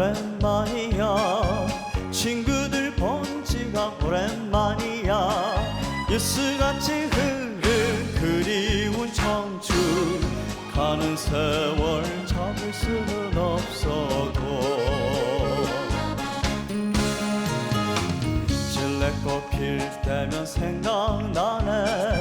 오랜만이야. 친구들 본 지가 오랜만이야. 뉴스같이 흐른 그리운 청춘. 가는 세월 잡을 수는 없어도. 질레꽃 필 때면 생각나네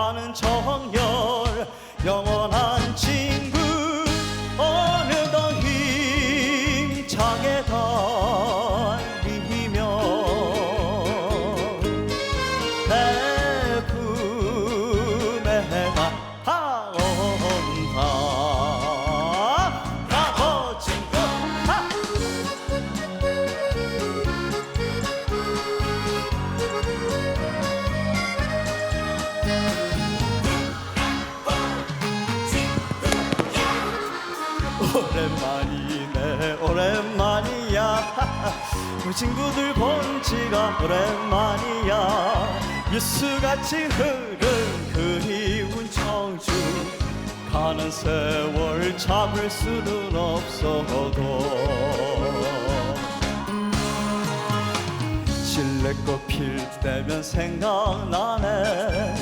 불타는 정열 영원한 친구 어느덧 힘차게 달 오랜만이네 오랜만이야. 우리 친구들 본 지가 오랜만이야. 뉴스같이 흐른 그리운 청춘 가는 세월 잡을 수는 없어도. 실내꽃 필 때면 생각나네.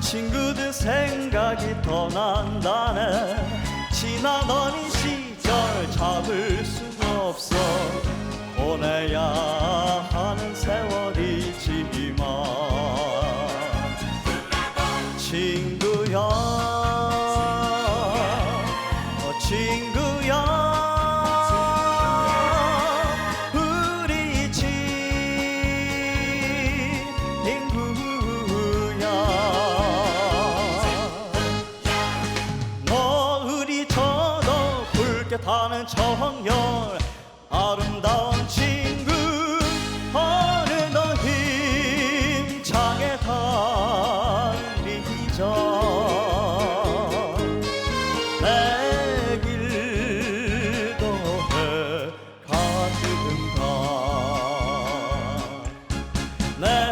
친구들 생각이 더 난다네. 지나던 이 깨끗하는 청열 아름다운 친구 어느 너 힘차게 달리기 전내 길도 해 가슴 가내